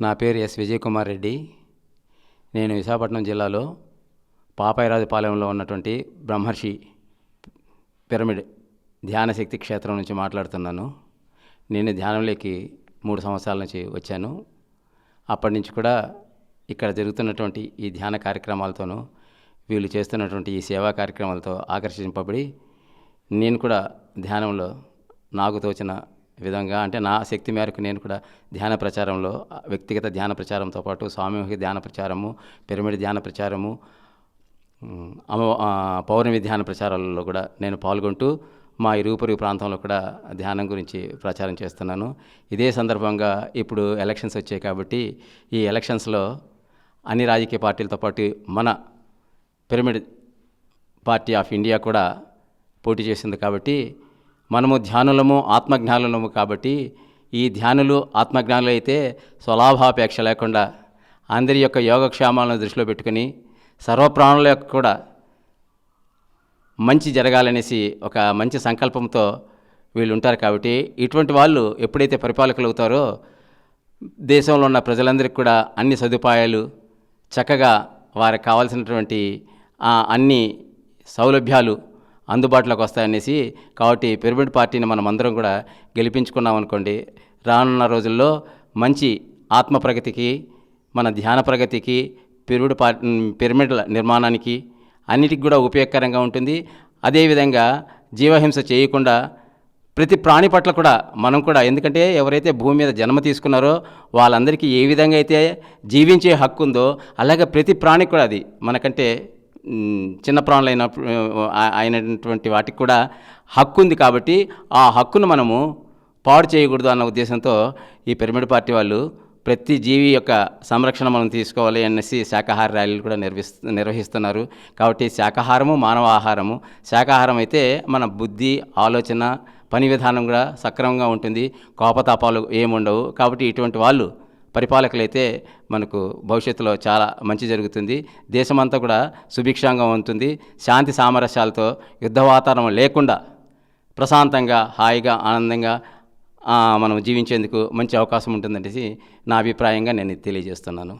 నా పేరు ఎస్ విజయ్ కుమార్ రెడ్డి. నేను విశాఖపట్నం జిల్లాలో పాపాయరాజుపాలెంలో ఉన్నటువంటి బ్రహ్మర్షి పిరమిడ్ ధ్యానశక్తి క్షేత్రం నుంచి మాట్లాడుతున్నాను. నేను ధ్యానంలోకి మూడు సంవత్సరాల నుంచి వచ్చాను. అప్పటి నుంచి కూడా ఇక్కడ జరుగుతున్నటువంటి ఈ ధ్యాన కార్యక్రమాలతోనూ వీళ్ళు చేస్తున్నటువంటి ఈ సేవా కార్యక్రమాలతో ఆకర్షింపబడి నేను కూడా ధ్యానంలో నాకు తోచిన విధంగా అంటే నా శక్తి మేరకు నేను కూడా ధ్యాన ప్రచారంలో వ్యక్తిగత ధ్యాన ప్రచారంతో పాటు సామూహిక ధ్యాన ప్రచారము పిరమిడ్ ధ్యాన ప్రచారము అమ పౌర్ణమి ధ్యాన ప్రచారాలలో కూడా నేను పాల్గొంటూ మా ఇరుగుపొరుగు ప్రాంతంలో కూడా ధ్యానం గురించి ప్రచారం చేస్తున్నాను. ఇదే సందర్భంగా ఇప్పుడు ఎలక్షన్స్ వచ్చాయి కాబట్టి ఈ ఎలక్షన్స్లో అన్ని రాజకీయ పార్టీలతో పాటు మన పిరమిడ్ పార్టీ ఆఫ్ ఇండియా కూడా పోటీ చేసింది కాబట్టి మనము ధ్యానులము ఆత్మజ్ఞానులము కాబట్టి ఈ ధ్యానులు ఆత్మజ్ఞానులు అయితే స్వలాభాపేక్ష లేకుండా అందరి యొక్క యోగక్షేమాలను దృష్టిలో పెట్టుకుని సర్వప్రాణుల యొక్క కూడా మంచి జరగాలనేసి ఒక మంచి సంకల్పంతో వీళ్ళు ఉంటారు కాబట్టి ఇటువంటి వాళ్ళు ఎప్పుడైతే పరిపాలకులు అవుతారో దేశంలో ఉన్న ప్రజలందరికీ కూడా అన్ని సదుపాయాలు చక్కగా వారికి కావాల్సినటువంటి ఆ, అన్ని సౌలభ్యాలు అందుబాటులోకి వస్తాయనేసి కాబట్టి పిరమిడ్ పార్టీని మనం అందరం కూడా గెలిపించుకున్నాం అనుకోండి. రానున్న రోజుల్లో మంచి ఆత్మ ప్రగతికి మన ధ్యాన ప్రగతికి పిరమిడ్ పా పిరమిడ్ల నిర్మాణానికి అన్నిటికి కూడా ఉపయోగకరంగా ఉంటుంది. అదేవిధంగా జీవహింస చేయకుండా ప్రతి ప్రాణి పట్ల కూడా మనం కూడా ఎందుకంటే ఎవరైతే భూమి మీద జన్మ తీసుకున్నారో వాళ్ళందరికీ ఏ విధంగా అయితే జీవించే హక్కు ఉందో అలాగే ప్రతి ప్రాణికి కూడా అది మనకంటే చిన్న ప్రాణులైన అయినటువంటి వాటికి కూడా హక్కు ఉంది కాబట్టి ఆ హక్కును మనము పాడు చేయకూడదు అన్న ఉద్దేశంతో ఈ పిరమిడ్ పార్టీ వాళ్ళు ప్రతి జీవి యొక్క సంరక్షణ మనం తీసుకోవాలి అనేసి శాకాహార ర్యాలీలు కూడా నిర్వహిస్తు నిర్వహిస్తున్నారు. కాబట్టి శాకాహారము మానవ ఆహారము శాకాహారం అయితే మన బుద్ధి ఆలోచన పని విధానం కూడా సక్రమంగా ఉంటుంది. కోపతాపాలు ఏముండవు. కాబట్టి ఇటువంటి వాళ్ళు పరిపాలకులైతే మనకు భవిష్యత్తులో చాలా మంచి జరుగుతుంది. దేశమంతా కూడా సుభిక్షంగా ఉంటుంది. శాంతి సామరస్యాలతో యుద్ధ వాతావరణం లేకుండా ప్రశాంతంగా హాయిగా ఆనందంగా మనం జీవించేందుకు మంచి అవకాశం ఉంటుందనేసి నా అభిప్రాయంగా నేను తెలియజేస్తున్నాను.